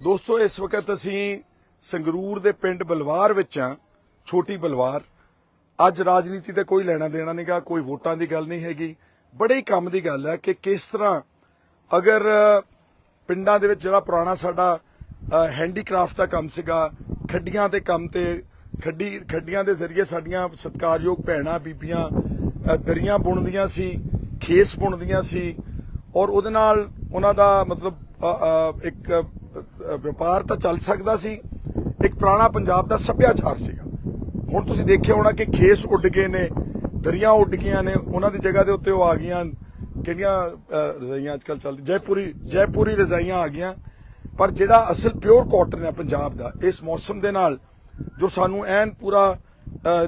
ਦੋਸਤੋ, ਇਸ ਵਕਤ ਅਸੀਂ ਸੰਗਰੂਰ ਦੇ ਪਿੰਡ ਬਲਵਾਰ ਵਿੱਚ ਆ ਛੋਟੀ ਬਲਵਾਰ। ਅੱਜ ਰਾਜਨੀਤੀ ਤੇ ਕੋਈ ਲੈਣਾ ਦੇਣਾ ਨਹੀਂਗਾ ਕੋਈ ਵੋਟਾਂ ਦੀ ਗੱਲ ਨਹੀਂ ਹੈਗੀ। ਬੜੇ ਹੀ ਕੰਮ ਦੀ ਗੱਲ ਹੈ ਕਿ ਕਿਸ ਤਰ੍ਹਾਂ ਅਗਰ ਪਿੰਡਾਂ ਦੇ ਵਿੱਚ ਜਿਹੜਾ ਪੁਰਾਣਾ ਸਾਡਾ ਹੈਂਡੀਕ੍ਰਾਫਟ ਦਾ ਕੰਮ ਸੀਗਾ, ਖੱਡੀਆਂ ਦੇ ਕੰਮ ਤੇ, ਖੱਡੀ, ਖੱਡੀਆਂ ਦੇ ਜ਼ਰੀਏ ਸਾਡੀਆਂ ਸਤਿਕਾਰਯੋਗ ਭੈਣਾਂ, ਬੀਬੀਆਂ ਦਰੀਆਂ ਬੁਣਦੀਆਂ ਸੀ, ਖੇਸ ਬੁਣਦੀਆਂ ਸੀ, ਔਰ ਉਹਦੇ ਨਾਲ ਉਹਨਾਂ ਦਾ ਮਤਲਬ ਇੱਕ ਵਪਾਰ ਤਾਂ ਚੱਲ ਸਕਦਾ ਸੀ। ਇੱਕ ਪੁਰਾਣਾ ਪੰਜਾਬ ਦਾ ਸੱਭਿਆਚਾਰ ਸੀਗਾ। ਹੁਣ ਤੁਸੀਂ ਦੇਖਿਆ ਹੋਣਾ ਕਿ ਖੇਸ ਉੱਡ ਗਏ ਨੇ ਦਰੀਆਂ ਉੱਡ ਗਈਆਂ ਨੇ ਉਹਨਾਂ ਦੀ ਜਗ੍ਹਾ ਦੇ ਉੱਤੇ ਉਹ ਆ ਗਈਆਂ। ਕਿਹੜੀਆਂ ਅ, ਰਜ਼ਾਈਆਂ ਅੱਜਕੱਲ ਚੱਲਦੀ ਜੈਪੁਰੀ ਜੈਪੁਰੀ ਰਜ਼ਾਈਆਂ ਆ ਗਈਆਂ। ਪਰ ਜਿਹੜਾ ਅਸਲ ਪਿਓਰ ਕਾਟਨ ਹੈ ਪੰਜਾਬ ਦਾ ਇਸ ਮੌਸਮ ਦੇ ਨਾਲ ਜੋ ਸਾਨੂੰ ਐਨ ਪੂਰਾ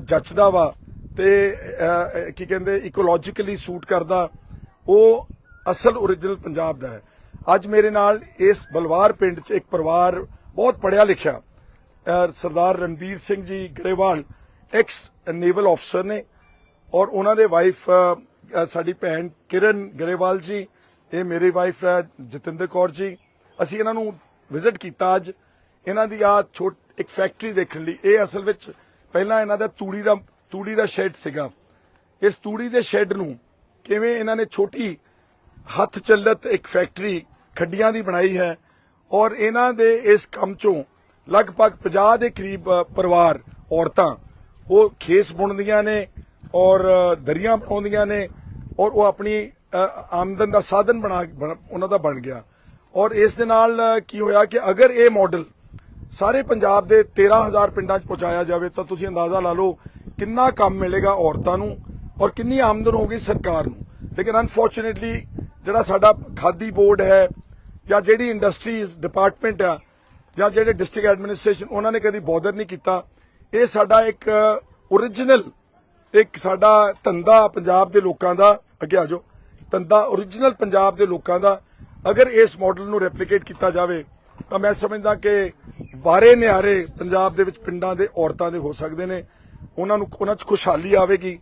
ਜੱਚਦਾ ਵਾ ਤੇ ਕੀ ਕਹਿੰਦੇ ਇਕੋਲੋਜੀਕਲੀ ਸੂਟ ਕਰਦਾ ਉਹ ਅਸਲ origignal ਪੰਜਾਬ ਦਾ ਹੈ। ਅੱਜ ਮੇਰੇ ਨਾਲ ਇਸ ਬਲਵਾਰ ਪਿੰਡ 'ਚ ਇੱਕ ਪਰਿਵਾਰ ਬਹੁਤ ਪੜਿਆ ਲਿਖਿਆ ਸਰਦਾਰ ਰਣਬੀਰ ਸਿੰਘ ਜੀ ਗਰੇਵਾਲ ਐਕਸ ਨੇਵਲ ਅਫਸਰ ਨੇ ਔਰ ਉਹਨਾਂ ਦੇ ਵਾਈਫ ਸਾਡੀ ਭੈਣ ਕਿਰਨ ਗਰੇਵਾਲ ਜੀ, ਇਹ ਮੇਰੀ ਵਾਈਫ ਹੈ ਜਤਿੰਦਰ ਕੌਰ ਜੀ। ਅਸੀਂ ਇਹਨਾਂ ਨੂੰ ਵਿਜ਼ਿਟ ਕੀਤਾ ਅੱਜ। ਇਹਨਾਂ ਦੀ ਆ ਛੋਟ, ਇੱਕ ਫੈਕਟਰੀ ਦੇਖਣ ਲਈ। ਇਹ ਅਸਲ ਵਿੱਚ ਪਹਿਲਾਂ ਇਹਨਾਂ ਦਾ ਤੂੜੀ ਦਾ ਤੂੜੀ ਦਾ ਸ਼ੈੱਡ ਸੀਗਾ। ਇਸ ਤੂੜੀ ਦੇ ਸ਼ੈੱਡ ਨੂੰ ਕਿਵੇਂ ਇਹਨਾਂ ਨੇ ਛੋਟੀ ਹੱਥ ਚੱਲਤ ਇੱਕ ਫੈਕਟਰੀ ਖੱਡੀਆਂ ਦੀ ਬਣਾਈ ਹੈ ਔਰ ਇਹਨਾਂ ਦੇ ਇਸ ਕੰਮ ਚੋਂ ਲਗਭਗ 50 ਦੇ ਕਰੀਬ ਪਰਿਵਾਰ, ਔਰਤਾਂ, ਉਹ ਖੇਸ ਬੁਣਦੀਆਂ ਨੇ ਔਰ ਦਰੀਆਂ ਬਣਾਉਂਦੀਆਂ ਨੇ ਔਰ ਉਹ ਆਪਣੀ ਆਮਦਨ ਦਾ ਸਾਧਨ ਬਣਾ, ਬਣ- ਉਹਨਾਂ ਦਾ ਬਣ ਗਿਆ। ਔਰ ਇਸ ਦੇ ਨਾਲ ਕੀ ਹੋਇਆ ਕਿ ਅਗਰ ਇਹ ਮਾਡਲ ਸਾਰੇ ਪੰਜਾਬ ਦੇ 13000 ਪਿੰਡਾਂ 'ਚ ਪਹੁੰਚਾਇਆ ਜਾਵੇ ਤਾਂ ਤੁਸੀਂ ਅੰਦਾਜ਼ਾ ਲਾ ਲਓ ਕਿੰਨਾ ਕੰਮ ਮਿਲੇਗਾ ਔਰਤਾਂ ਨੂੰ ਔਰ ਕਿੰਨੀ ਆਮਦਨ ਹੋਗੀ ਸਰਕਾਰ ਨੂੰ। ਲੇਕਿਨ ਅਨਫੋਰਚੂਨੇਟਲੀ ਜਿਹੜਾ ਸਾਡਾ ਖਾਦੀ ਬੋਰਡ ਹੈ ਜਾਂ ਜਿਹੜੀ ਇੰਡਸਟਰੀਜ਼ ਡਿਪਾਰਟਮੈਂਟ ਆ, ਜਾਂ ਜਿਹੜੇ ਡਿਸਟ੍ਰਿਕਟ ਐਡਮਿਨਿਸਟ੍ਰੇਸ਼ਨ, ਉਹਨਾਂ ਨੇ ਕਦੀ ਬੋਦਰ ਨਹੀਂ ਕੀਤਾ। ਇਹ ਸਾਡਾ ਇੱਕ origignal ਇੱਕ ਸਾਡਾ ਧੰਦਾ ਪੰਜਾਬ ਦੇ ਲੋਕਾਂ ਦਾ। ਅੱਗੇ ਆ ਜਾਓ। ਧੰਦਾ origignal ਪੰਜਾਬ ਦੇ ਲੋਕਾਂ ਦਾ। ਅਗਰ ਇਸ ਮਾਡਲ ਨੂੰ ਰੈਪਲੀਕੇਟ ਕੀਤਾ ਜਾਵੇ, ਤਾਂ ਮੈਂ ਸਮਝਦਾ ਕਿ ਵਾਰੇ ਨਿਆਰੇ ਪੰਜਾਬ ਦੇ ਵਿੱਚ ਪਿੰਡਾਂ ਦੇ ਔਰਤਾਂ ਦੇ ਹੋ ਸਕਦੇ ਨੇ। ਉਹਨਾਂ ਨੂੰ, ਉਹਨਾਂ 'ਚ ਖੁਸ਼ਹਾਲੀ ਆਵੇਗੀ।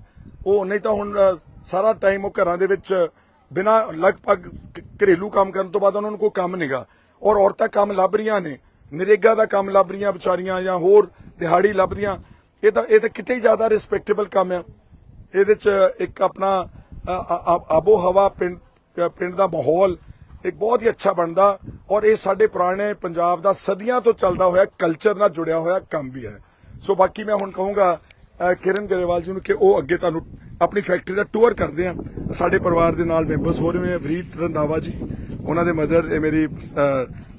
ਉਹ, ਨਹੀਂ ਤਾਂ ਹੁਣ ਸਾਰਾ ਟਾਈਮ ਉਹ ਘਰਾਂ ਦੇ ਵਿੱਚ ਬਿਨਾ ਲਗਭਗ ਘਰੇਲੂ ਕੰਮ ਕਰਨ ਤੋਂ ਬਾਅਦ ਉਹਨਾਂ ਨੂੰ ਕੋਈ ਕੰਮ ਨਹੀਂਗਾ ਔਰ ਔਰਤਾਂ ਕੰਮ ਲੱਭ ਰਹੀਆਂ ਨੇ। ਨਰੇਗਾ ਦਾ ਕੰਮ ਲੱਭ ਰਹੀਆਂ ਵਿਚਾਰੀਆਂ ਜਾਂ ਹੋਰ ਦਿਹਾੜੀ ਲੱਭਦੀਆਂ। ਇਹ ਤਾਂ ਇਹ ਤਾਂ ਕਿਤੇ ਹੀ ਜ਼ਿਆਦਾ ਰਿਸਪੈਕਟੇਬਲ ਕੰਮ ਆ। ਇਹਦੇ ਚ ਇੱਕ ਆਪਣਾ ਆਬੋ ਹਵਾ ਪਿੰਡ ਪਿੰਡ ਦਾ ਮਾਹੌਲ ਇੱਕ ਬਹੁਤ ਹੀ ਅੱਛਾ ਬਣਦਾ। ਔਰ ਇਹ ਸਾਡੇ ਪੁਰਾਣੇ ਪੰਜਾਬ ਦਾ ਸਦੀਆਂ ਤੋਂ ਚੱਲਦਾ ਹੋਇਆ ਕਲਚਰ ਨਾਲ ਜੁੜਿਆ ਹੋਇਆ ਕੰਮ ਵੀ ਹੈ। ਸੋ ਬਾਕੀ ਮੈਂ ਹੁਣ ਕਹੂੰਗਾ ਕਿਰਨ ਗਰੇਵਾਲ ਜੀ ਨੂੰ ਕਿ ਉਹ ਅੱਗੇ ਤੁਹਾਨੂੰ ਆਪਣੀ ਫੈਕਟਰੀ ਦਾ ਟੂਰ ਕਰਦੇ ਆ। ਸਾਡੇ ਪਰਿਵਾਰ ਦੇ ਨਾਲ ਮੈਂਬਰਸ ਹੋ ਰਹੇ ਨੇ ਵਰੀਤ ਰੰਦਾਵਾ ਜੀ ਉਹਨਾਂ ਦੇ ਮਦਰ ਇਹ ਮੇਰੀ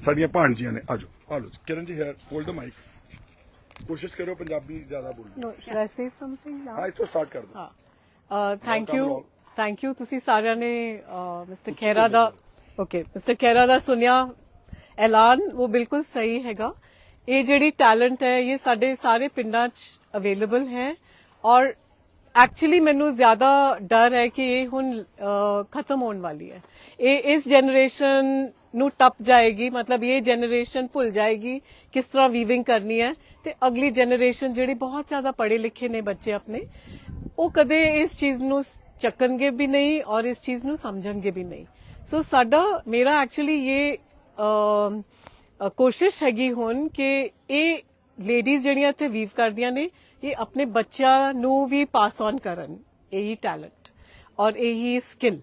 ਸਾਡੀਆਂ ਭਾਣਜੀਆਂ ਨੇ। ਆਜੋ ਆਲੋ ਕਿਰਨ ਜੀ ਹੈ ਹੋਲਡ ਦ ਮਾਈਕ ਕੋਸ਼ਿਸ਼ ਕਰੋ ਪੰਜਾਬੀ ਜ਼ਿਆਦਾ ਬੋਲੋ? ਹਾਂ ਇੱਥੋਂ ਸਟਾਰਟ ਕਰ ਹਾਂ। Thank you. ਥੈਂਕ ਯੂ ਤੁਸੀਂ ਸਾਰਿਆਂ ਨੇ ਮਿਸਟਰ ਖੇਰਾ ਦਾ ਓਕੇ ਮਿਸਟਰ ਖੇਰਾ ਦਾ ਸੁਨਿਆ ਐਲਾਨ ਉਹ ਬਿਲਕੁਲ ਸਹੀ ਹੈਗਾ। ਇਹ ਜਿਹੜੀ ਟੈਲੈਂਟ ਹੈ ਇਹ ਸਾਡੇ ਸਾਰੇ ਪਿੰਡਾਂ 'ਚ ਅਵੇਲੇਬਲ ਹੈ। ਔਰ ਐਕਚੁਅਲੀ ਮੈਨੂੰ ਜ਼ਿਆਦਾ ਡਰ ਹੈ ਕਿ ਇਹ ਹੁਣ ਖਤਮ ਹੋਣ ਵਾਲੀ ਹੈ। ਇਹ ਇਸ ਜਨਰੇਸ਼ਨ ਨੂੰ ਟੱਪ ਜਾਏਗੀ, ਮਤਲਬ ਇਹ ਜਨਰੇਸ਼ਨ ਭੁੱਲ ਜਾਏਗੀ ਕਿਸ ਤਰ੍ਹਾਂ ਵੀਵਿੰਗ ਕਰਨੀ ਹੈ ਤੇ ਅਗਲੀ ਜਨਰੇਸ਼ਨ ਜਿਹੜੀ ਬਹੁਤ ਜ਼ਿਆਦਾ ਪੜ੍ਹੇ ਲਿਖੇ ਨੇ ਬੱਚੇ ਆਪਣੇ, ਉਹ ਕਦੇ ਇਸ ਚੀਜ਼ ਨੂੰ ਚੱਕਣਗੇ ਵੀ ਨਹੀਂ ਔਰ ਇਸ ਚੀਜ਼ ਨੂੰ ਸਮਝਣਗੇ ਵੀ ਨਹੀਂ। ਸੋ ਸਾਡਾ, ਮੇਰਾ ਐਕਚੁਅਲੀ ਇਹ ਕੋਸ਼ਿਸ਼ ਹੈਗੀ ਹੁਣ ਕਿ ਇਹ ਲੇਡੀਜ਼ ਜਿਹੜੀਆਂ ਇੱਥੇ ਵੀਵ ਕਰਦੀਆਂ ਨੇ ਇਹ ਆਪਣੇ ਬੱਚਿਆਂ ਨੂੰ ਵੀ ਪਾਸ ਔਨ ਕਰਨ ਇਹੀ ਟੈਲੈਂਟ ਔਰ ਇਹੀ ਸਕਿੱਲ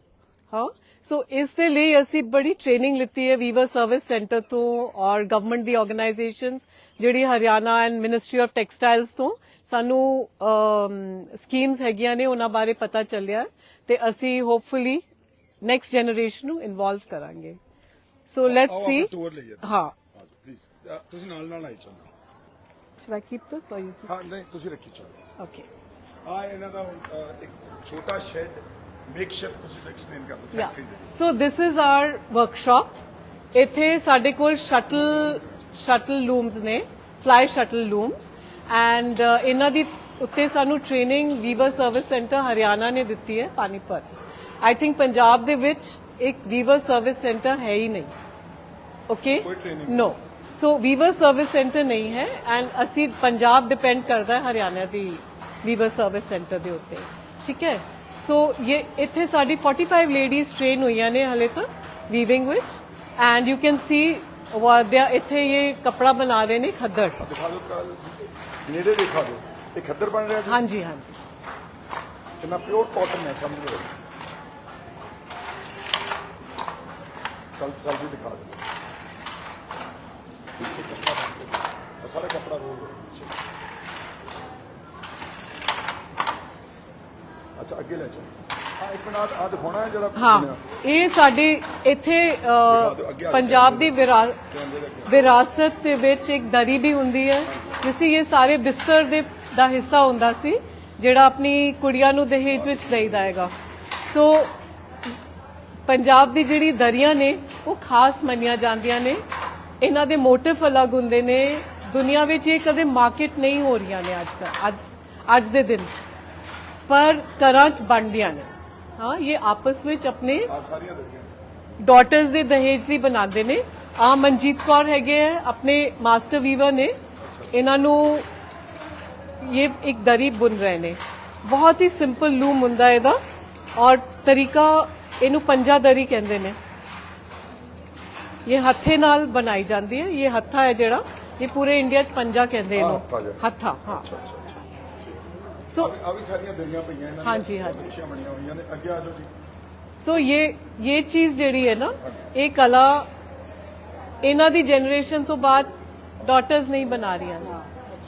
ਹਾਂ। ਸੋ ਇਸ ਦੇ ਲਈ ਅਸੀਂ ਬੜੀ ਟ੍ਰੇਨਿੰਗ ਲਿੱਤੀ ਹੈ ਵੀਵਰ ਸਰਵਿਸ ਸੈਂਟਰ ਤੋਂ ਔਰ ਗਵਰਨਮੈਂਟ ਦੀ ਆਰਗੇਨਾਈਜੇਸ਼ਨਸ ਜਿਹੜੀ Haryana and ministry of textiles ਤੋਂ। ਸਾਨੂੰ ਸਕੀਮਸ ਹੈਗੀਆਂ ਨੇ ਉਹਨਾਂ ਬਾਰੇ ਪਤਾ ਚੱਲਿਆ ਤੇ ਅਸੀਂ ਹੋਪਫੁਲੀ ਨੈਕਸਟ ਜਨਰੇਸ਼ਨ ਨੂੰ ਇਨਵੋਲਵ ਕਰਾਂਗੇ। ਸੋ ਲੈਟਸ ਸੀ ਹਾਂ। ਪਲੀਜ਼ ਤੁਸੀਂ ਨਾਲ ਨਾਲ ਆਈ ਚਲੋ। ਸ਼ੁਡ ਆਈ ਕੀਪ ਦਿਸ ਔਰ ਯੂ ਹਾਂ ਨਹੀਂ ਤੁਸੀਂ ਰੱਖੀ ਚਲੋ ਓਕੇ ਆ ਇਹਨਾਂ ਦਾ ਹੁਣ, ਅ, ਇੱਕ ਛੋਟਾ ਸ਼ੈਡ ਮੇਕ ਤੁਸੀਂ ਐਕਸਪਲੇਨ ਕਰ ਦਿਓ Yeah. ਫੈਕਟਰੀ ਦੇ So this is our workshop. ਇੱਥੇ ਸਾਡੇ ਕੋਲ ਸ਼ਟਲ ਸ਼ਟਲ ਲੂਮਸ ਨੇ ਫਲਾਈ ਸ਼ਟਲ ਲੂਮਸ ਐਂਡ ਇਹਨਾਂ ਦੀ ਉੱਤੇ ਸਾਨੂੰ training weaver service centre Haryana ਨੇ ਦਿੱਤੀ ਹੈ ਪਾਨੀਪਤ ਆਈ ਥਿੰਕ ਪੰਜਾਬ ਦੇ ਵਿੱਚ ਇੱਕ ਵੀਵਰ ਸਰਵਿਸ ਸੈਂਟਰ ਹੈ ਹੀ ਨਹੀਂ ਓਕੇ ਕੋਈ training no so weaver service centre ਨਹੀਂ ਹੈ ਐਂਡ ਅਸੀਂ ਪੰਜਾਬ ਡਿਪੈਂਡ ਕਰਦਾ ਹੈ ਹਰਿਆਣਾ ਦੀ ਵੀਵਰ ਸਰਵਿਸ ਸੈਂਟਰ ਦੇ ਉੱਤੇ ਠੀਕ ਹੈ ਸੋ ਇਹ ਇੱਥੇ ਸਾਡੀ 45 ਲੇਡੀਜ਼ ਟ੍ਰੇਨ ਹੋਈਆਂ ਨੇ ਹਲੇ ਤੱਕ ਵੀਵਿੰਗ ਵਿੱਚ ਐਂਡ ਯੂ ਕੈਨ ਸੀ ਵਾਦਿਆ ਇੱਥੇ ਇਹ ਕਪੜਾ ਬਣਾ ਰਹੇ ਨੇ ਖੱਦਰ ਦਿਖਾ ਦਿਓ ਕੱਲ ਨੇੜੇ ਦਿਖਾ ਦਿਓ ਇਹ ਖੱਦਰ ਬਣ ਰਿਹਾ ਜੀ ਹਾਂਜੀ ਹਾਂਜੀ ਤੇ ਮੈਂ ਪਿਓਰ ਕਾਟਨ ਹੈ ਸਮਝ ਲਓ ਚਲ ਚਲ ਵੀ ਦਿਖਾ ਦਿਓ ਹੋ ਰਿਹਾ ਪਿੱਛੇ ਅੱਛਾ ਅੱਗੇ ਲੈ ਚਲੋ ਆ ਇੱਕ ਮਿੰਟ ਆ ਦਿਖਾਉਣਾ ਹੈ ਜਿਹੜਾ ਹਾਂ ਬਣਿਆ। ਇਹ ਸਾਡੇ ਇੱਥੇ। ਪੰਜਾਬ ਦੀ। ਵਿਰਾਸਤ ਦੇ ਵਿੱਚ ਇੱਕ ਦਰੀ ਵੀ ਹੁੰਦੀ ਹੈ ਜਿਸ ਇਹ ਸਾਰੇ ਬਿਸਤਰ ਦੇ ਦਾ ਹਿੱਸਾ ਹੁੰਦਾ ਸੀ ਜਿਹੜਾ ਆਪਣੀ ਕੁੜੀਆਂ ਨੂੰ ਦਹੇਜ ਵਿੱਚ ਲਈਦਾ ਹੈਗਾ ਸੋ ਪੰਜਾਬ ਦੀ ਜਿਹੜੀ ਦਰੀਆਂ ਨੇ ਉਹ ਖਾਸ ਮੰਨੀਆਂ ਜਾਂਦੀਆਂ ਨੇ ਇਹਨਾਂ ਦੇ ਮੋਟਿਵ ਅਲੱਗ ਹੁੰਦੇ ਨੇ। ਦੁਨੀਆ ਵਿੱਚ ਇਹ ਕਦੇ ਮਾਰਕੀਟ ਨਹੀਂ ਹੋ ਰਹੀਆਂ ਨੇ ਅੱਜ ਅੱਜ ਅੱਜ ਦੇ ਦਿਨ ਪਰ ਘਰਾਂ 'ਚ ਬਣਦੀਆਂ ਨੇ। ਹਾਂ ਇਹ ਆਪਸ ਵਿੱਚ ਆਪਣੇ ਡਾਟਰਸ ਦੇ ਦਹੇਜ ਲਈ ਬਣਾਉਂਦੇ ਨੇ। ਆ ਮਨਜੀਤ ਕੌਰ ਹੈਗੇ ਆ ਆਪਣੇ ਮਾਸਟਰ ਵੀਵਰ ਨੇ। ਇਹਨਾਂ ਨੂੰ ਇਹ ਇੱਕ ਦਰੀ ਬੁਣ ਰਹੇ ਨੇ। ਬਹੁਤ ਹੀ ਸਿੰਪਲ ਲੂਮ ਹੁੰਦਾ ਇਹਦਾ। ਔਰ ਤਰੀਕਾ ਇਹਨੂੰ ਪੰਜਾ ਦਰੀ ਕਹਿੰਦੇ ਨੇ। ਇਹ ਹੱਥੇ ਨਾਲ ਬਣਾਈ ਜਾਂਦੀ ਹੈ। ਇਹ ਹੱਥਾ ਹੈ ਜਿਹੜਾ। ਇਹ ਪੂਰੇ ਇੰਡੀਆ 'ਚ ਪੰਜਾ ਕਹਿੰਦੇ ਇਹਨੂੰ। ਹੱਥਾ ਜਿਹੜਾ। ਹੱਥਾ ਹਾਂ। ਅੱਛਾ ਅੱਛਾ ਅੱਛਾ। ਸੋ ਆ ਵੀ ਸਾਰੀਆਂ ਦਰੀਆਂ ਪਈਆਂ ਇਹਨਾਂ ਦੀਆਂ। ਹਾਂਜੀ, ਹਾਂਜੀ। ਅੱਛੀਆਂ ਬਣੀਆਂ ਹੋਈਆਂ ਨੇ। ਅੱਗੇ ਆ ਜਾਓ ਜੀ। ਸੋ ਇਹ ਇਹ ਚੀਜ਼ ਜਿਹੜੀ ਹੈ ਨਾ ਇਹ ਕਲਾ ਇਹਨਾਂ ਦੀ ਜਨਰੇਸ਼ਨ ਤੋਂ ਬਾਅਦ ਡਾਟਰਸ ਨਹੀਂ ਬਣਾ ਰਹੀਆਂ ਨੇ।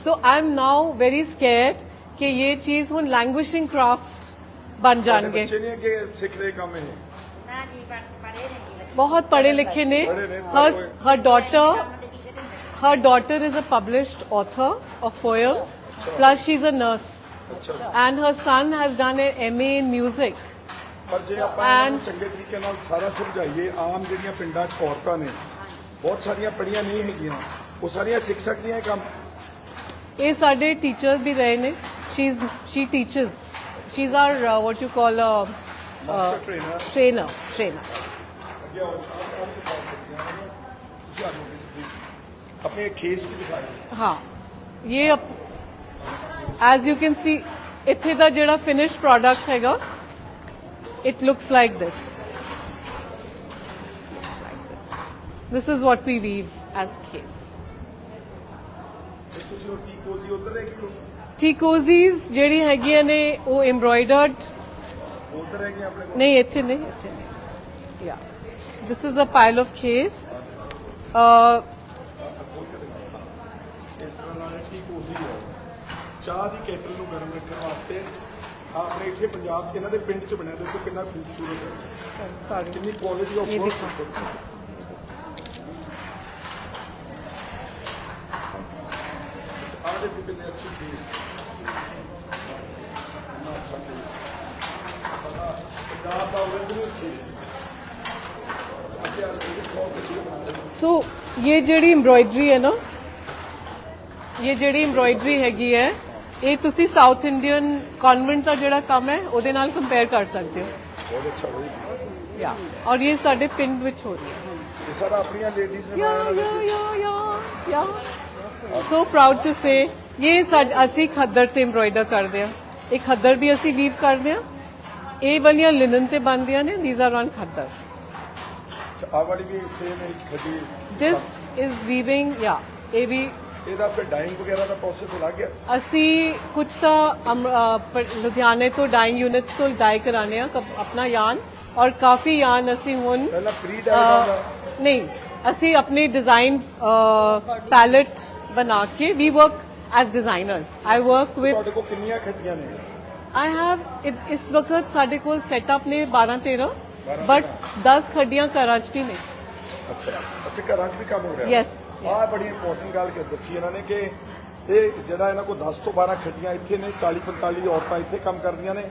So I am now very scared ਕਿ ਇਹ ਚੀਜ਼ ਹੁਣ ਲੈਂਗੁਏਜਿੰਗ ਕਰਾਫਟ ਬਣ ਤੁਹਾਡੇ ਜਾਣਗੇ। ਬੱਚੇ ਨਹੀਂ ਅੱਗੇ ਸਿੱਖ ਰਹੇ ਕੰਮ ਇਹ? ਨਾ ਜੀ ਪੜ੍ਹ- ਪੜ੍ਹੇ ਨੇ ਜੀ ਬੱਚੇ। ਬਹੁਤ ਪੜ੍ਹੇ ਲਿਖੇ ਨੇ her her daughter her daughter is a published author of poems. plus she's a nurse. ਅੱਛਾ and her son has done an MA in music. ਪਰ ਜੇ ਆਪਾਂ ਇਹਨਾਂ ਚੰਗੇ ਤਰੀਕੇ ਨਾਲ ਸਾਰਾ ਸਮਝਾਈਏ ਆਮ ਜਿਹੜੀਆਂ ਪਿੰਡਾਂ 'ਚ ਔਰਤਾਂ ਨੇ ਬਹੁਤ ਸਾਰੀਆਂ ਪੜੀਆਂ ਨਹੀਂ ਹੈਗੀਆਂ ਉਹ ਸਾਰੀਆਂ ਸਿੱਖ ਸਕਦੀਆਂ ਇਹ ਕੰਮ ਇਹ ਸਾਡੇ ਟੀਚਰ ਵੀ ਰਹੇ ਨੇ she is she teachers she is are what you call a master trainer trainer trainer ਹਾਂ ਇਹ ਐਜ਼ ਯੂ ਕੈਨ ਸੀ ਇੱਥੇ ਦਾ ਜਿਹੜਾ ਫਿਨਿਸ਼ ਪ੍ਰੋਡਕਟ ਹੈਗਾ it looks like this. This. Is what we weave as case. Tea cosies ਜਿਹੜੀ ਹੈਗੀਆਂ ਨੇ ਉਹ ਐਮਬ੍ਰਾਇਡਰਡ ਉਧਰ ਹੈਗੇ ਆਪਣੇ ਕੋਲ? ਨਹੀਂ ਇੱਥੇ ਨਹੀਂ ਇੱਥੇ ਨਹੀਂ। ਯਾ this is a pile of case. Uh, ਇਸ ਤਰ੍ਹਾਂ ਨਾਲ ਕੀ ਕੋਜ਼ੀ ਹੈ। ਚਾਹ ਦੀ ਕੇਟਲ ਨੂੰ ਗਰਮ ਰੱਖਣ ਵਾਸਤੇ ਆਹ ਆਪਣੇ ਇੱਥੇ ਪੰਜਾਬ 'ਚ ਇਹਨਾਂ ਦੇ ਪਿੰਡ 'ਚ ਬਣਿਆ ਦੇਖੋ ਕਿੰਨਾ ਖੂਬਸੂਰਤ ਹੈ। Sorry. ਕਿੰਨੀ ਕੁਆਲਿਟੀ ਆਫ ਇਹ ਵਰਕ ਦੇਖੋ। ਆ ਦੇਖੋ ਕਿੰਨੇ ਅੱਛੀ ਪੀਸ ਕਿੰਨਾ ਅੱਛਾ ਪੀਸ ਪੰਜਾਬ ਦਾ original ਪੀਸ ਅੱਗੇ ਆ ਦੇਖੋ ਬਹੁਤ ਵਧੀਆ ਬਣਾ ਰਹੇ ਨੇ। ਸੋ ਇਹ ਜਿਹੜੀ ਐਮਬ੍ਰੋਇਡਰੀ ਹੈ ਨਾ ਇਹ ਜਿਹੜੀ ਐਮਬ੍ਰੋਇਡਰੀ ਹੈਗੀ ਹੈ ਇਹ ਤੁਸੀਂ ਸਾਊਥ ਇੰਡੀਅਨ ਕਨਵੈਂਟ ਦਾ ਜਿਹੜਾ ਕੰਮ ਹੈ ਉਹਦੇ ਨਾਲ ਕੰਪੇਅਰ ਕਰ ਸਕਦੇ ਹੋ। ਬਹੁਤ ਅੱਛਾ ਹੋਈ ਯਾ ਔਰ ਇਹ ਸਾਡੇ ਪਿੰਡ ਵਿੱਚ ਹੋ ਰਹੀ ਹੈ। ਇਹ ਸਾਰਾ ਆਪਣੀਆਂ ਲੇਡੀਜ਼ ਨੇ ਯਾ ਯਾ ਯਾ ਯਾ ਸੋ ਪ੍ਰਾਊਡ ਟੂ ਸੇ ਇਹ ਅਸੀਂ ਖੱਦਰ ਤੇ ਐਮਬ੍ਰੋਇਡਰ ਕਰਦੇ ਆ ਇਹ ਖੱਦਰ ਵੀ ਅਸੀਂ ਵੀਵ ਕਰਦੇ ਆ ਇਹ ਵਾਲੀਆਂ ਲਿਨਨ ਤੇ ਬਣਦੀਆਂ ਨੇ ਥੀਸ ਆਰ ਔਨ ਖੱਦਰ। ਵਾਲੀ ਵੀ ਸੇਮ ਹੈ ਖੱਡੀ ਦਿਸ ਇਜ਼ ਵੀਵਿੰਗ ਯਾ ਇਹ ਵੀ ਇਹਦਾ ਫਿਰ ਡਾਈਂਗ ਵਗੈਰਾ ਦਾ ਪ੍ਰੋਸੈਸ ਅਲੱਗ ਹੈ? ਅਸੀਂ ਕੁਝ ਤਾਂ ਅਮ- ਅ, ਪ- ਲੁਧਿਆਣੇ ਤੋਂ ਡਾਈਂਗ ਯੂਨਿਟਸ ਤੋਂ ਡਾਈ ਕਰਾਣੇ ਆ ਕਪ- ਆਪਣਾ ਯਾਨ ਔਰ ਕਾਫੀ ਯਾਨ ਅਸੀਂ ਹੁਣ ਪਹਿਲਾਂ ਪ੍ਰੀ ਅ, ਡਾਈਂਗ ਨਹੀਂ ਅਸੀਂ ਆਪਣੇ ਡਿਜ਼ਾਈਨ ਪੈਲਟ ਬਣਾ ਕੇ we work as designers I work with ਤੁਹਾਡੇ ਕੋਲ ਕਿੰਨੀਆਂ ਖੱਡੀਆਂ ਨੇ? ਆਈ ਹੈਵ ਇਸ ਵਕਤ ਸਾਡੇ ਕੋਲ ਸੈਟਅਪ ਨੇ 12 13 ਬਟ 10 ਖੱਡੀਆਂ ਘਰਾਂ 'ਚ ਵੀ ਨੇ। ਅੱਛਾ ਅੱਛਾ ਘਰਾਂ 'ਚ ਵੀ ਕੰਮ ਹੋ ਰਿਹਾ? Yes, ਆਹ ਬੜੀ ਇੰਪੋਰਟੈਂਟ ਗੱਲ ਕਿ ਦੱਸੀ ਇਹਨਾਂ ਨੇ ਕਿ ਇਹ ਜਿਹੜਾ ਇਹਨਾਂ ਕੋਲ 10 ਤੋਂ 12 ਖੱਡੀਆਂ ਇੱਥੇ ਨੇ 40 45 ਔਰਤਾਂ ਇੱਥੇ ਕੰਮ ਕਰਦੀਆਂ ਨੇ।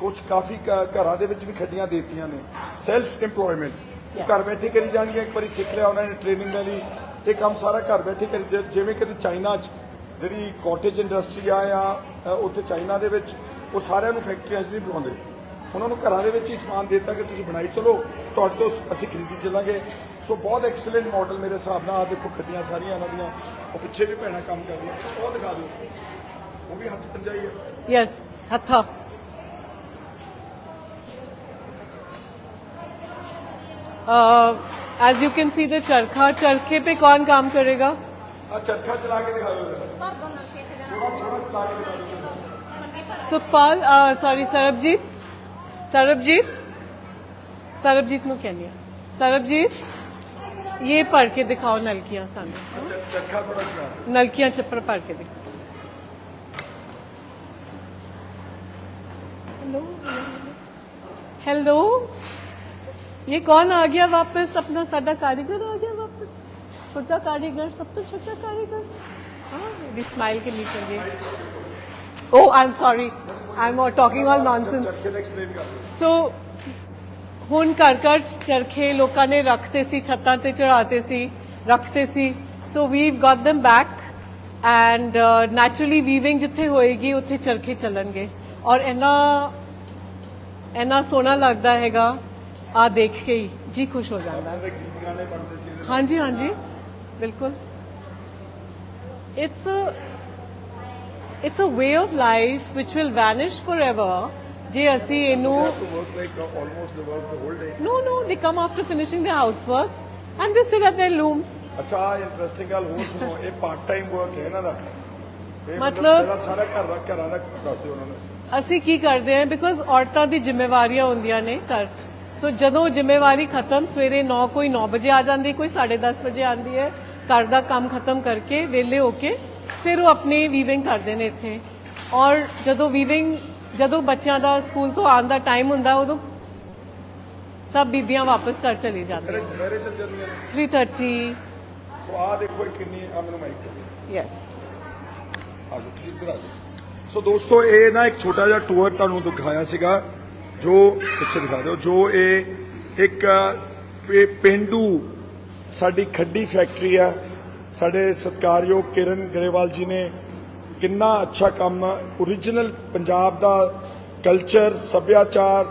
ਕੁਝ ਕਾਫੀ ਘ- ਘਰਾਂ ਦੇ ਵਿੱਚ ਵੀ ਖੱਡੀਆਂ ਦੇਤੀਆਂ ਨੇ। Self employment Yes. ਘਰ ਬੈਠੇ ਕਰੀ ਜਾਣਗੇ ਇੱਕ ਵਾਰੀ ਸਿੱਖ ਲਿਆ ਉਹਨਾਂ ਨੇ ਟ੍ਰੇਨਿੰਗ ਦੇ ਲਈ। ਇਹ ਕੰਮ ਸਾਰਾ ਘਰ ਬੈਠੇ ਕਰੀ ਜ- ਜਿਵੇਂ ਕਿ ਚਾਈਨਾ 'ਚ ਜਿਹੜੀ ਕਾਟੇਜ ਇੰਡਸਟਰੀ ਆ ਜਾਂ ਅ, ਉੱਥੇ ਚਾਈਨਾ ਦੇ ਵਿੱਚ ਉਹ ਸਾਰਿਆਂ ਨੂੰ ਫੈਕਟਰੀਆਂ 'ਚ ਨਹੀਂ ਬੁਲਾਉਂਦੇ। ਉਹਨਾਂ ਨੂੰ ਘਰਾਂ ਦੇ ਵਿੱਚ ਹੀ ਸਮਾਨ ਦੇ ਦਿੱਤਾ ਕਿ ਤੁਸੀਂ ਬਣਾਈ ਚਲੋ ਤੁਹਾਡੇ ਤੋਂ ਅਸੀਂ ਖਰੀਦੀ ਚੱਲਾਂਗੇ ਸੋ ਬਹੁਤ ਐਕਸਲੈਂਟ ਮਾਡਲ ਮੇਰੇ ਹਿਸਾਬ ਨਾਲ ਆ ਦੇਖੋ ਖੱਡੀਆਂ ਸਾਰੀਆਂ ਇਹਨਾਂ ਦੀਆਂ ਉਹ ਪਿੱਛੇ ਵੀ ਭੈਣਾਂ ਕੰਮ ਕਰ ਰਹੀਆਂ ਉਹ ਦਿਖਾ ਦਿਓ ਉਹ ਵੀ ਹੱਥ ਪੰਜਾਈ ਹੈ yes ਹੱਥਾ uh as you can see the charkha चरखे पे कौन काम करेगा ਆ ਚਰਖਾ ਚਲਾ ਕੇ ਦਿਖਾਓ ਜਰਾ ਥੋੜਾ ਥੋੜਾ ਚਲਾ ਕੇ ਦਿਖਾ ਦਿਓ सुखपाल सॉरी सरबजीत सरबजीत सरबजीत नु कहनी सरबजीत ये पढ़ के दिखाओ नलकियाँ सन नलकियाँ चप्पर पढ़ के दिखाओ। हेलो? ये कौन आ गया वापस? अपना साडा कारीगर आ गया वापस। छोटा कारीगर सब तो छोटा कारीगर। हाँ स्माइल के नीचे Oh, I'm sorry. I'm talking all nonsense. So, ਹੁਣ ਘਰ ਘਰ ਚਰਖੇ ਲੋਕਾਂ ਨੇ ਰੱਖਤੇ ਸੀ ਛੱਤਾਂ ਤੇ ਚੜਾਤੇ ਸੀ ਰੱਖਤੇ ਸੀ so we've got them back and naturally weaving ਜਿੱਥੇ ਹੋਏਗੀ ਉੱਥੇ ਚਰਖੇ ਚੱਲਣਗੇ ਔਰ ਇੰਨਾ ਇੰਨਾ ਸੋਹਣਾ ਲੱਗਦਾ ਹੈਗਾ ਆ ਦੇਖ ਕੇ ਹੀ ਜੀ ਖੁਸ਼ ਹੋ ਜਾਂਦਾ ਹਾਂਜੀ ਹਾਂਜੀ ਬਿਲਕੁਲ it's a it's a way of life which will vanish forever. ਜੇ ਅਸੀਂ ਇਹਨੂੰ work like uh, almost they work the whole day. No, no, they come after finishing their housework and they sit at their looms. ਅੱਛਾ interesting ਗੱਲ ਹੋਰ ਸੁਣੋ ਇਹ part time work ਹੈ ਇਹਨਾਂ ਦਾ ਇਹ ਮਤਲਬ ਮੇਰਾ ਸਾਰਾ ਘਰ ਦਾ ਘਰਾਂ ਦਾ ਦੱਸ ਦਿਓ ਉਹਨਾਂ ਨੂੰ ਅਸੀਂ ਕੀ ਕਰਦੇ ਹਾਂ? ਬਿਕੋਜ਼ ਔਰਤਾਂ ਦੀ ਜ਼ਿੰਮੇਵਾਰੀਆਂ ਹੁੰਦੀਆਂ ਨੇ ਘਰ 'ਚ। ਸੋ ਜਦੋਂ ਜ਼ਿੰਮੇਵਾਰੀ ਖਤਮ ਸਵੇਰੇ 9 ਕੋਈ 9 ਵਜੇ ਆ ਜਾਂਦੀ ਕੋਈ 10:30 ਵਜੇ ਆਉਂਦੀ ਹੈ। ਘਰ ਦਾ ਕੰਮ ਖਤਮ ਕਰਕੇ ਵਿਹਲੇ ਹੋ ਕੇ ਫਿਰ ਉਹ ਆਪਣੀ ਵੀਵਿੰਗ ਕਰਦੇ ਨੇ ਇੱਥੇ। ਔਰ ਜਦੋਂ ਵੀਵਿੰਗ ਜਦੋਂ ਬੱਚਿਆਂ ਦਾ ਸਕੂਲ ਤੋਂ ਆਉਣ ਦਾ ਟਾਈਮ ਹੁੰਦਾ ਉਦੋਂ ਸਭ ਬੀਬੀਆਂ ਵਾਪਸ ਘਰ ਚਲੀ ਜਾਂਦੀਆਂ ਮੇਰੇ ਦੁਪਹਿਰੇ ਚੱਲ ਜਾਂਦੀਆਂ ਨੇ? 3:30 ਸੋ ਆਹ ਦੇਖੋ ਇਹ ਕਿੰਨੀ ਆ ਮੈਨੂੰ ਮਾਈਕ। ਯੈਸ ਆ ਜਾਓ ਇੱਧਰ ਆ ਜਾਓ। ਸੋ ਦੋਸਤੋ ਇਹ ਨਾ ਇੱਕ ਛੋਟਾ ਜਿਹਾ ਟੂਰ ਤੁਹਾਨੂੰ ਦਿਖਾਇਆ ਸੀਗਾ ਜੋ ਪਿੱਛੇ ਦਿਖਾ ਦਿਓ ਜੋ ਇਹ ਇੱਕ ਪਿੰਡੂ ਸਾਡੀ ਖੱਡੀ ਫੈਕਟਰੀ ਆ। ਸਾਡੇ ਸਤਿਕਾਰਯੋਗ ਕਿਰਨ ਗਰੇਵਾਲ ਜੀ ਨੇ ਕਿੰਨਾ ਅੱਛਾ ਕੰਮ ਓਰੀਜਨਲ ਪੰਜਾਬ ਦਾ ਕਲਚਰ ਸੱਭਿਆਚਾਰ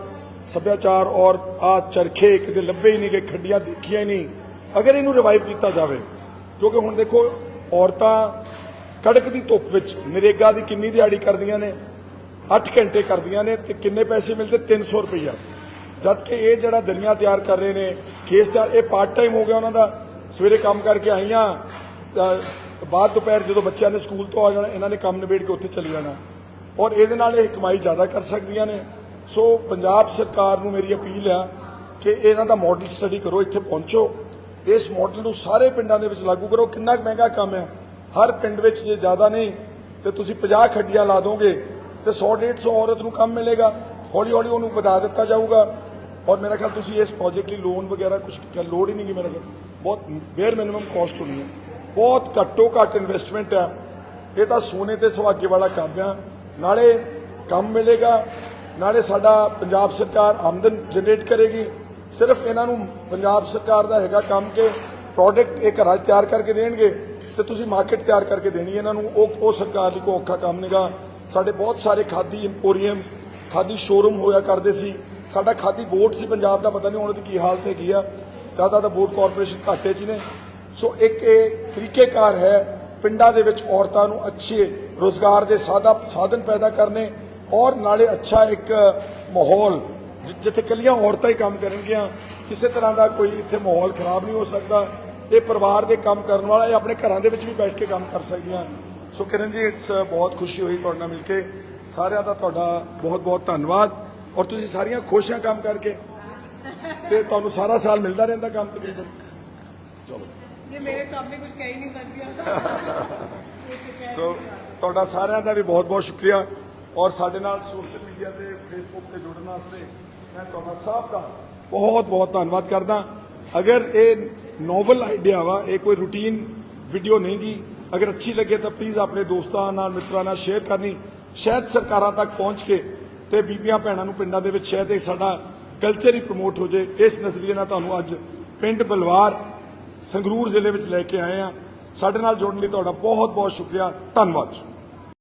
ਸੱਭਿਆਚਾਰ ਔਰ ਆ ਚਰਖੇ ਕਿਤੇ ਲੱਭੇ ਹੀ ਨਹੀਂ, ਕਿ ਖੱਡੀਆਂ ਦੇਖੀਆਂ ਹੀ ਨਹੀਂ। ਅਗਰ ਇਹਨੂੰ ਰਿਵਾਈਵ ਕੀਤਾ ਜਾਵੇ, ਕਿਉਂਕਿ ਹੁਣ ਦੇਖੋ, ਔਰਤਾਂ ਕੜਕ ਦੀ ਧੁੱਪ ਵਿੱਚ ਨਰੇਗਾ ਦੀ ਕਿੰਨੀ ਦਿਹਾੜੀ ਕਰਦੀਆਂ ਨੇ? 8 ਘੰਟੇ ਕਰਦੀਆਂ ਨੇ ਤੇ ਕਿੰਨੇ ਪੈਸੇ ਮਿਲਦੇ? 300 ਰੁਪਈਆ। ਜਦ ਕਿ ਇਹ ਜਿਹੜਾ ਦਰੀਆਂ ਤਿਆਰ ਕਰ ਰਹੇ ਨੇ, ਖੇਸ ਤਿਆਰ, ਇਹ ਪਾਰਟ ਟਾਈਮ ਹੋ ਗਿਆ ਉਹਨਾਂ ਦਾ। ਸਵੇਰੇ ਕੰਮ ਕਰਕੇ ਆਈਆਂ ਬਾਅਦ ਦੁਪਹਿਰ ਜਦੋਂ ਬੱਚਿਆਂ ਨੇ ਸਕੂਲ ਤੋਂ ਆ ਜਾਣਾ, ਇਹਨਾਂ ਨੇ ਕੰਮ ਨਿਬੇੜ ਕੇ ਉੱਥੇ ਚਲੇ ਜਾਣਾ। ਔਰ ਇਹਦੇ ਨਾਲ ਇਹ ਕਮਾਈ ਜ਼ਿਆਦਾ ਕਰ ਸਕਦੀਆਂ ਨੇ। ਸੋ ਪੰਜਾਬ ਸਰਕਾਰ ਨੂੰ ਮੇਰੀ ਅਪੀਲ ਆ ਕਿ ਇਹਨਾਂ ਦਾ ਮਾਡਲ ਸਟੱਡੀ ਕਰੋ, ਇੱਥੇ ਪਹੁੰਚੋ। ਇਸ ਮਾਡਲ ਨੂੰ ਸਾਰੇ ਪਿੰਡਾਂ ਦੇ ਵਿੱਚ ਲਾਗੂ ਕਰੋ। ਕਿੰਨਾ ਕੁ ਮਹਿੰਗਾ ਕੰਮ ਹੈ। ਹਰ ਪਿੰਡ ਵਿੱਚ ਜੇ ਜ਼ਿਆਦਾ ਨਹੀਂ, ਤੇ ਤੁਸੀਂ 50 ਖੱਡੀਆਂ ਲਾ ਦੋਗੇ, ਤੇ 100 150 ਔਰਤ ਨੂੰ ਕੰਮ ਮਿਲੇਗਾ। ਹੌਲੀ ਹੌਲੀ ਉਹਨੂੰ ਵਧਾ ਦਿੱਤਾ ਜਾਊਗਾ। ਔਰ ਮੇਰਾ ਖਿਆਲ ਤੁਸੀਂ ਇਸ ਪ੍ਰੋਜੈਕਟ ਲਈ ਲੋਨ ਵਗੈਰਾ ਕੁਝ ਲੋੜ ਹੀ ਨਹੀਂ ਗੀ ਮੇਰਾ ਖਿਆਲ ਬਹੁਤ ਬੇਅਰ ਮਿਨੀਮਮ ਕਾਸਟ ਹੋਣੀ ਹੈ। ਬਹੁਤ ਘੱਟੋ ਘੱਟ ਇਨਵੈਸਟਮੈਂਟ ਹੈ। ਇਹ ਤਾਂ ਸੋਨੇ ਤੇ ਸੁਹਾਗੇ ਵਾਲਾ ਕੰਮ ਆ। ਨਾਲੇ ਕੰਮ ਮਿਲੇਗਾ। ਨਾਲੇ ਸਾਡਾ ਪੰਜਾਬ ਸਰਕਾਰ ਆਮਦਨ ਜਨਰੇਟ ਕਰੇਗੀ। ਸਿਰਫ ਇਹਨਾਂ ਨੂੰ ਪੰਜਾਬ ਸਰਕਾਰ ਦਾ ਹੈਗਾ ਕੰਮ ਕਿ ਪ੍ਰੋਡਕਟ ਇਹ ਘਰਾਂ 'ਚ ਤਿਆਰ ਕਰਕੇ ਦੇਣਗੇ। ਤੇ ਤੁਸੀਂ ਮਾਰਕੀਟ ਤਿਆਰ ਕਰਕੇ ਦੇਣੀ ਇਹਨਾਂ ਨੂੰ। ਉਹ ਉਹ ਸਰਕਾਰ ਲਈ ਕੋਈ ਔਖਾ ਕੰਮ ਨਹੀਂਗਾ ਸਾਡੇ ਬਹੁਤ ਸਾਰੇ ਖਾਦੀ ਇੰਪੋਰੀਅਮ ਖਾਦੀ ਸ਼ੋਰੂਮ ਹੋਇਆ ਕਰਦੇ ਸੀ। ਸਾਡਾ ਖਾਦੀ ਬੋਰਡ ਸੀ ਪੰਜਾਬ ਦਾ, ਪਤਾ ਨਹੀਂ ਉਹਨਾਂ ਦੀ ਕੀ ਹਾਲਤ ਹੈਗੀ ਆ। ਜ਼ਿਆਦਾ ਤਾਂ ਬੋਰਡ ਕਾਰਪੋਰੇਸ਼ਨ ਘਾਟੇ 'ਚ ਹੀ ਨੇ। ਸੋ ਇੱਕ ਇਹ ਤਰੀਕੇਕਾਰ ਹੈ ਪਿੰਡਾਂ ਦੇ ਵਿੱਚ ਔਰਤਾਂ ਨੂੰ ਅੱਛੇ ਰੋਜ਼ਗਾਰ ਦੇ ਸਾਦਾ ਸਾਧਨ ਪੈਦਾ ਕਰਨੇ ਔਰ ਨਾਲੇ ਅੱਛਾ ਇੱਕ ਮਾਹੌਲ ਜਿੱਥੇ ਕੱਲੀਆਂ ਔਰਤਾਂ ਹੀ ਕੰਮ ਕਰਨਗੀਆਂ, ਕਿਸੇ ਤਰ੍ਹਾਂ ਦਾ ਕੋਈ ਇੱਥੇ ਮਾਹੌਲ ਖਰਾਬ ਨਹੀਂ ਹੋ ਸਕਦਾ। ਇਹ ਪਰਿਵਾਰ ਦੇ ਕੰਮ ਕਰਨ ਵਾਲਾ, ਇਹ ਆਪਣੇ ਘਰਾਂ ਦੇ ਵਿੱਚ ਵੀ ਬੈਠ ਕੇ ਕੰਮ ਕਰ ਸਕਦੀਆਂ। ਸੋ ਕਿਰਨ ਜੀ ਇਟਸ ਬਹੁਤ ਖੁਸ਼ੀ ਹੋਈ ਤੁਹਾਡੇ ਨਾਲ ਮਿਲ ਕੇ। ਸਾਰਿਆਂ ਦਾ ਤੁਹਾਡਾ ਬਹੁਤ ਬਹੁਤ ਧੰਨਵਾਦ। ਔਰ ਤੁਸੀਂ ਸਾਰੀਆਂ ਖੁਸ਼ ਆ ਕੰਮ ਕਰਕੇ ਤੇ ਤੁਹਾਨੂੰ ਸਾਰਾ ਸਾਲ ਮਿਲਦਾ ਰਹਿੰਦਾ ਕੰਮ ਤਕਰੀਬਨ ਚਲੋ। ये मेरे सामने कुछ कह ही नहीं सकती ਸੋ ਤੁਹਾਡਾ ਸਾਰਿਆਂ ਦਾ ਵੀ ਬਹੁਤ ਬਹੁਤ ਸ਼ੁਕਰੀਆ ਔਰ ਸਾਡੇ ਨਾਲ ਸੋਸ਼ਲ ਮੀਡੀਆ ਤੇ ਫੇਸਬੁੱਕ ਤੇ ਜੁੜਨ ਵਾਸਤੇ ਮੈਂ ਤੁਹਾਡਾ ਸਭ ਦਾ ਬਹੁਤ ਬਹੁਤ ਧੰਨਵਾਦ ਕਰਦਾ ਅਗਰ ਇਹ ਨੋਵਲ ਆਈਡੀਆ ਵਾ ਇਹ ਕੋਈ ਰੂਟੀਨ ਵੀਡੀਓ ਨਹੀਂ ਗੀ ਅਗਰ ਅੱਛੀ ਲੱਗੇ ਤਾਂ ਪਲੀਜ਼ ਆਪਣੇ ਦੋਸਤਾਂ ਨਾਲ ਮਿੱਤਰਾਂ ਨਾਲ ਸ਼ੇਅਰ ਕਰਨੀ ਸ਼ਾਇਦ ਸਰਕਾਰਾਂ ਤੱਕ ਪਹੁੰਚ ਕੇ ਤੇ ਬੀਬੀਆਂ ਭੈਣਾਂ ਨੂੰ ਪਿੰਡਾਂ ਦੇ ਵਿੱਚ ਸ਼ਾਇਦ ਇਹ ਸਾਡਾ ਕਲਚਰ ਹੀ ਪ੍ਰਮੋਟ ਹੋ ਜੇ ਇਸ ਨਜ਼ਰੀਏ ਨਾਲ ਤੁਹਾਨੂੰ ਅੱਜ ਪਿੰਡ ਬਲਵਾਰ ਸੰਗਰੂਰ ਜ਼ਿਲ੍ਹੇ ਵਿੱਚ ਲੈ ਕੇ ਆਏ ਆ ਸਾਡੇ ਨਾਲ ਜੁੜਨ ਲਈ ਤੁਹਾਡਾ ਬਹੁਤ ਬਹੁਤ ਸ਼ੁਕਰੀਆ। ਧੰਨਵਾਦ